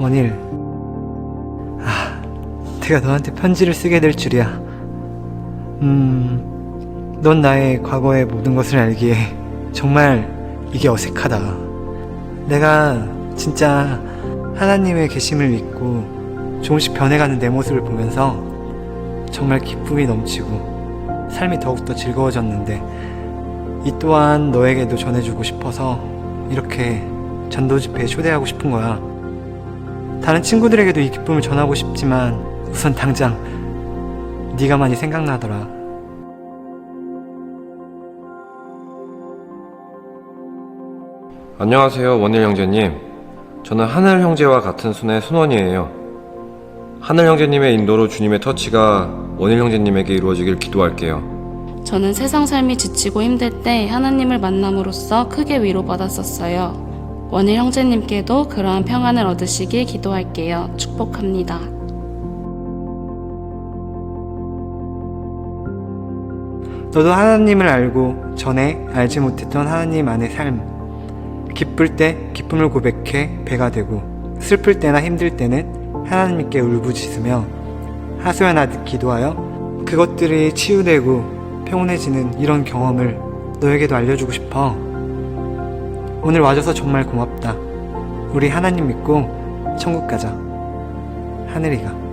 원일. 아, 내가 너한테 편지를 쓰게 될 줄이야. 음, 넌 나의 과거의 모든 것을 알기에 정말 이게 어색하다. 내가 진짜 하나님의 계심을 믿고 조금씩 변해가는 내 모습을 보면서 정말 기쁨이 넘치고 삶이 더욱더 즐거워졌는데 이 또한 너에게도 전해주고 싶어서 이렇게 전도 집회에 초대하고 싶은 거야. 다른 친구들에게도 이 기쁨을 전하고 싶지만 우선 당장 네가 많이 생각나더라. 안녕하세요, 원일 형제님. 저는 하늘 형제와 같은 순의 순원이에요. 하늘 형제님의 인도로 주님의 터치가 원일 형제님에게 이루어지길 기도할게요. 저는 세상 삶이 지치고 힘들 때 하나님을 만남으로써 크게 위로받았었어요. 원일 형제님께도 그러한 평안을 얻으시길 기도할게요. 축복합니다. 너도 하나님을 알고 전에 알지 못했던 하나님 안의 삶. 기쁠 때 기쁨을 고백해 배가 되고 슬플 때나 힘들 때는 하나님께 울부짖으며 하소연하듯 기도하여 그것들이 치유되고 평온해지는 이런 경험을 너에게도 알려주고 싶어. 오늘 와줘서 정말 고맙다. 우리 하나님 믿고 천국 가자. 하늘이가.